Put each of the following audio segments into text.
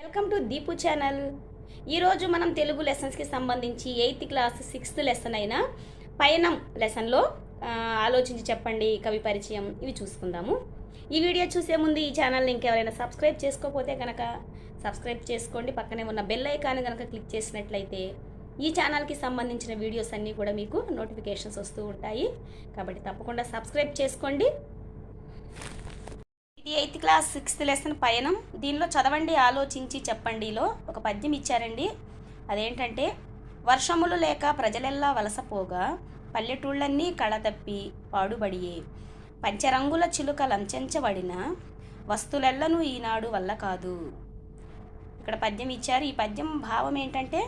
Welcome to Deepu channel ఈరోజు మనం తెలుగు లెసన్స్కి సంబంధించి ఎయిత్ క్లాస్ సిక్స్త్ లెసన్ అయిన పయనం లెసన్లో ఆలోచించి చెప్పండి కవి పరిచయం ఇవి చూసుకుందాము. ఈ వీడియో చూసే ముందు ఈ ఛానల్ని ఇంకెవరైనా సబ్స్క్రైబ్ చేసుకోకపోతే కనుక సబ్స్క్రైబ్ చేసుకోండి. పక్కనే ఉన్న బెల్ ఐకాన్ కనుక క్లిక్ చేసినట్లయితే ఈ ఛానల్కి సంబంధించిన వీడియోస్ అన్నీ కూడా మీకు నోటిఫికేషన్స్ వస్తూ ఉంటాయి. కాబట్టి తప్పకుండా సబ్స్క్రైబ్ చేసుకోండి. ఈ ఎయిత్ క్లాస్ సిక్స్త్ లెసన్ పయనం. దీనిలో చదవండి ఆలోచించి చెప్పండిలో ఒక పద్యం ఇచ్చారండి. అదేంటంటే వర్షములు లేక ప్రజలెల్లా వలసపోగా పల్లెటూళ్ళన్నీ కళతప్పి పాడుబడియే. పంచరంగుల చిలుక లంచెంచబడిన వస్తులెల్లను ఈనాడు వల్ల కాదు. ఇక్కడ పద్యం ఇచ్చారు. ఈ పద్యం భావం ఏంటంటే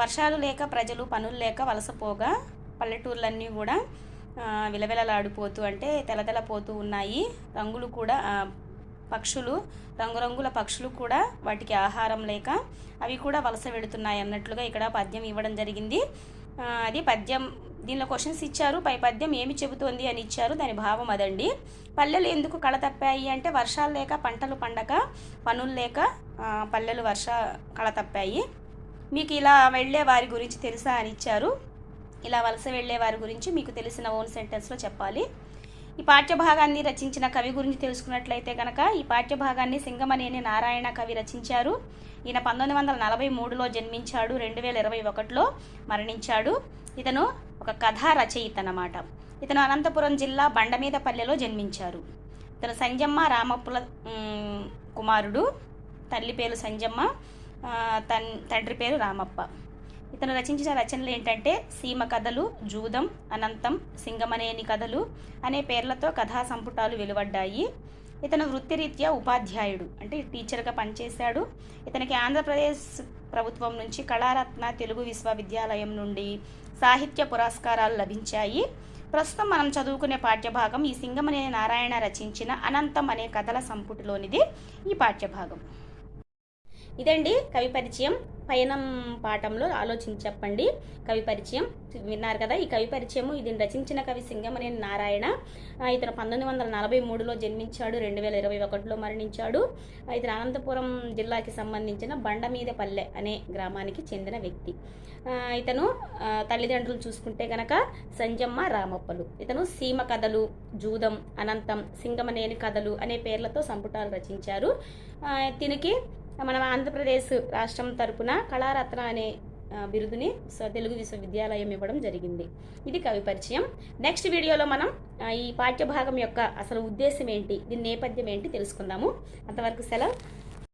వర్షాలు లేక ప్రజలు పనులు లేక వలసపోగా పల్లెటూర్లన్నీ కూడా విలవిలలాడిపోతూ అంటే తెలతెలపోతూ ఉన్నాయి. రంగులు కూడా పక్షులు రంగురంగుల పక్షులు కూడా వాటికి ఆహారం లేక అవి కూడా వలస వెడుతున్నాయి అన్నట్లుగా ఇక్కడ పద్యం ఇవ్వడం జరిగింది. అది పద్యం దీనిలో క్వశ్చన్స్ ఇచ్చారు. పై పద్యం ఏమి చెబుతోంది అని ఇచ్చారు. దాని భావం అదండి. పల్లెలు ఎందుకు కళ తప్పాయి అంటే వర్షాలు లేక పంటలు పండక పనులు లేక పల్లెలు వర్ష కళ తప్పాయి. మీకు ఇలా వెళ్ళే వారి గురించి తెలుసా అని ఇచ్చారు. ఇలా వలస వెళ్ళే వారి గురించి మీకు తెలిసిన ఓన్ సెంటెన్స్లో చెప్పాలి. ఈ పాఠ్యభాగాన్ని రచించిన కవి గురించి తెలుసుకున్నట్లయితే కనుక ఈ పాఠ్యభాగాన్ని సింగమనేని నారాయణ కవి రచించారు. ఈయన పంతొమ్మిది వందల నలభై మూడులో జన్మించాడు రెండు వేల ఇరవై ఒకటిలో మరణించాడు. ఇతను ఒక కథా రచయిత అన్నమాట. ఇతను అనంతపురం జిల్లా బండమీదపల్లెలో జన్మించారు. ఇతను సంజమ్మ రామప్పుల కుమారుడు. తల్లి పేరు సంజమ్మ తన్ తండ్రి పేరు రామప్ప. ఇతను రచించిన రచనలు ఏంటంటే సీమ కథలు జూదం అనంతం సింగమనేని కథలు అనే పేర్లతో కథా సంపుటాలు వెలువడ్డాయి. ఇతను వృత్తిరీత్యా ఉపాధ్యాయుడు అంటే టీచర్గా పనిచేశాడు. ఇతనికి ఆంధ్రప్రదేశ్ ప్రభుత్వం నుంచి కళారత్న తెలుగు విశ్వవిద్యాలయం నుండి సాహిత్య పురస్కారాలు లభించాయి. ప్రస్తుతం మనం చదువుకునే పాఠ్యభాగం ఈ సింగమనేని నారాయణ రచించిన అనంతం అనే కథల సంపుటిలోనిది ఈ పాఠ్యభాగం. ఇదండి కవి పరిచయం. పయనం పాఠంలో ఆలోచించి చెప్పండి. కవి పరిచయం విన్నారు కదా ఈ కవి పరిచయము ఇది రచించిన కవి సింగమనేని నారాయణ. ఇతను పంతొమ్మిది వందల నలభై మూడులో జన్మించాడు రెండు వేల ఇరవై ఒకటిలో మరణించాడు. ఇతను అనంతపురం జిల్లాకి సంబంధించిన బండమీదపల్లె అనే గ్రామానికి చెందిన వ్యక్తి. ఇతను తల్లిదండ్రులు చూసుకుంటే గనక సంజమ్మ రామప్పలు. ఇతను సీమ కథలు జూదం అనంతం సింగమనేని కథలు అనే పేర్లతో సంపుటాలు రచించారు. తినికి దీనికి మన ఆంధ్రప్రదేశ్ రాష్ట్రం తరపున కళారత్న అనే బిరుదుని తెలుగు విశ్వవిద్యాలయం ఇవ్వడం జరిగింది. ఇది కవి పరిచయం. నెక్స్ట్ వీడియోలో మనం ఈ పాఠ్యభాగం యొక్క అసలు ఉద్దేశం ఏంటి? దీని నేపథ్యం ఏంటి? తెలుసుకుందాము. అంతవరకు సెలవు.